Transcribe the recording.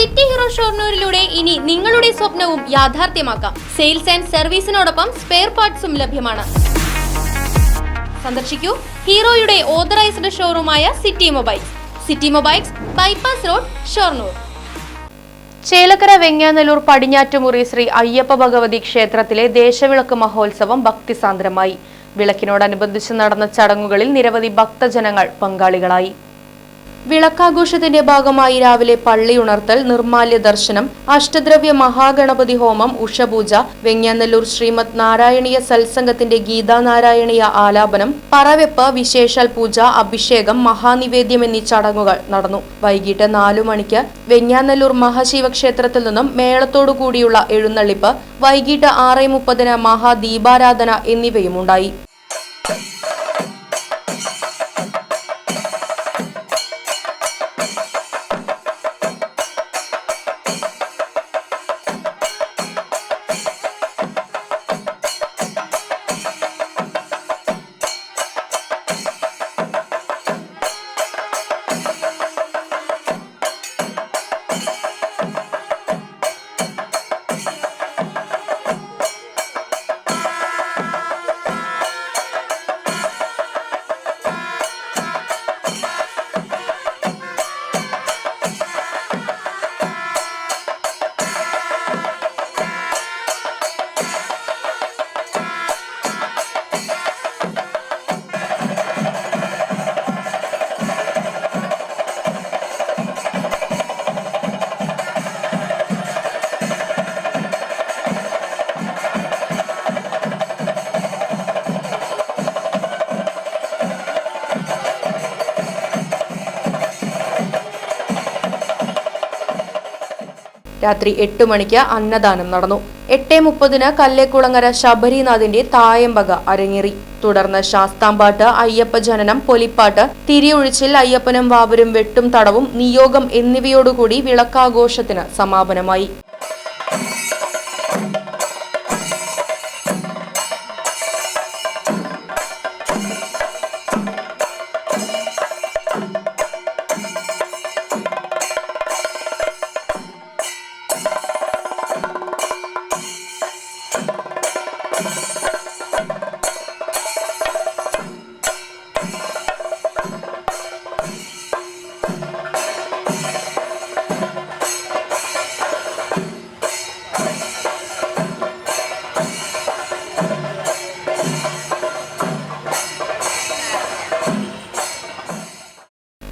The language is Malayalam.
സിറ്റി ഹീറോ ഷോർണൂരിലൂടെ ഇനി നിങ്ങളുടെ സ്വപ്നവും യാഥാർത്ഥ്യമാക്കാം. സെയിൽസ് ആൻഡ് സർവീസിനോടൊപ്പം സ്പെയർ പാർട്സും ലഭ്യമാണ്. സന്ദർശിക്കൂ ഹീറോയുടെ authorised ഷോറൂമായ City Mobiles. City Mobiles bypass road Shoranur. Chelakkara Venganallur Padinjattumuri Sree Ayyappa Bhagavathi ക്ഷേത്രത്തിലെ ദേശവിളക്ക് മഹോത്സവം ഭക്തിസാന്ദ്രമായി. വിളക്കിനോടനുബന്ധിച്ച് നടന്ന ചടങ്ങുകളിൽ നിരവധി ഭക്തജനങ്ങൾ പങ്കാളികളായി. വിളക്കാഘോഷത്തിന്റെ ഭാഗമായി രാവിലെ പള്ളി ഉണർത്തൽ നിർമാല്യ ദർശനം അഷ്ടദ്രവ്യ മഹാഗണപതി ഹോമം ഉഷപൂജ വെങ്ങാനല്ലൂർ ശ്രീമദ് നാരായണീയ സത്സംഗത്തിന്റെ ഗീതാനാരായണീയ ആലാപനം പറവെപ്പ് വിശേഷാൽ പൂജ അഭിഷേകം മഹാനിവേദ്യം എന്നീ ചടങ്ങുകൾ നടന്നു. വൈകിട്ട് നാലു മണിക്ക് വെങ്ങാനല്ലൂർ മഹാശിവക്ഷേത്രത്തിൽ നിന്നും മേളത്തോടു കൂടിയുള്ള എഴുന്നള്ളിപ്പ് വൈകിട്ട് ആറ് മുപ്പതിന് മഹാദീപാരാധന എന്നിവയും ഉണ്ടായി. രാത്രി എട്ട് മണിക്ക് അന്നദാനം നടന്നു. എട്ട് മുപ്പതിന് കല്ലേക്കുളങ്ങര ശബരിനാഥിന്റെ തായമ്പക അരങ്ങേറി. തുടർന്ന് ശാസ്താംപാട്ട് അയ്യപ്പ ജനനം പൊലിപ്പാട്ട് തിരിയൊഴിച്ചിൽ അയ്യപ്പനും വാവരും വെട്ടും തടവും നിയോഗം എന്നിവയോടുകൂടി വിളക്കാഘോഷത്തിന് സമാപനമായി.